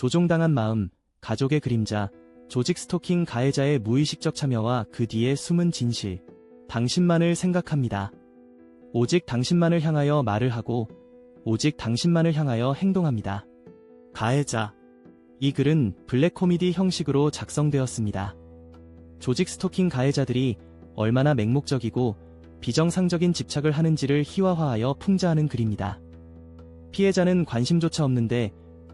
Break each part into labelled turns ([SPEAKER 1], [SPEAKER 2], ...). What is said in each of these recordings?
[SPEAKER 1] 조종당한 마음, 가족의 그림자, 조직 스토킹 가해자의 무의식적 참여와 그 뒤의 숨은 진실. 당신만을 생각합니다. 오직 당신만을 향하여 말을 하고, 오직 당신만을 향하여 행동합니다. 가해자. 이 글은 블랙 코미디 형식으로 작성되었습니다. 조직 스토킹 가해자들이 얼마나 맹목적이고 비정상적인 집착을 하는지를 희화화하여 풍자하는 글입니다. 피해자는 관심조차 없는데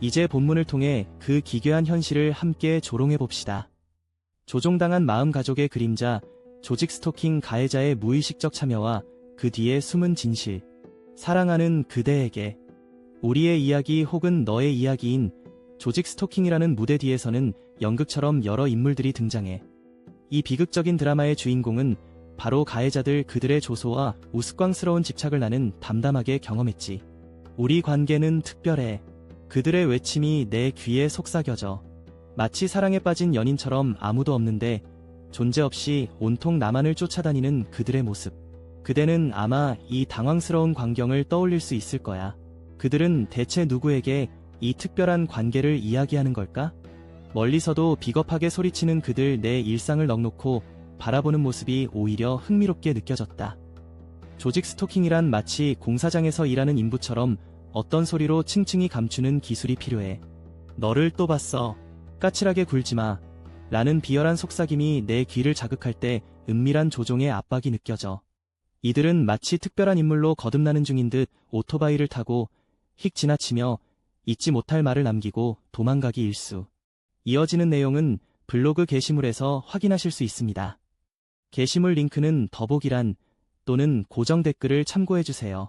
[SPEAKER 1] 이제 본문을 통해 그 기괴한 현실을 함께 조롱해 봅시다. 조종당한 마음 가족의 그림자, 조직 스토킹 가해자의 무의식적 참여와 그 뒤의 숨은 진실. 사랑하는 그대에게 우리의 이야기 혹은 너의 이야기인 조직 스토킹이라는 무대 뒤에서는 연극처럼 여러 인물들이 등장해 이 비극적인 드라마의 주인공은 바로 가해자들 그들의 조소와 우스꽝스러운 집착을 나는 담담하게 경험했지. 우리 관계는 특별해. 그들의 외침이 내 귀에 속삭여져. 마치 사랑에 빠진 연인처럼 아무도 없는데 존재 없이 온통 나만을 쫓아다니는 그들의 모습. 그대는 아마 이 당황스러운 광경을 떠올릴 수 있을 거야. 그들은 대체 누구에게 이 특별한 관계를 이야기하는 걸까? 멀리서도 비겁하게 소리치는 그들 내 일상을 넉놓고 바라보는 모습이 오히려 흥미롭게 느껴졌다. 조직 스토킹이란 마치 공사장에서 일하는 인부처럼 어떤 소리로 층층이 감추는 기술이 필요해. 너를 또 봤어. 까칠하게 굴지 마. 라는 비열한 속삭임이 내 귀를 자극할 때 은밀한 조종의 압박이 느껴져. 이들은 마치 특별한 인물로 거듭나는 중인 듯 오토바이를 타고 휙 지나치며 잊지 못할 말을 남기고 도망가기 일수. 이어지는 내용은 블로그 게시물에서 확인하실 수 있습니다. 게시물 링크는 더보기란 또는 고정 댓글을 참고해주세요.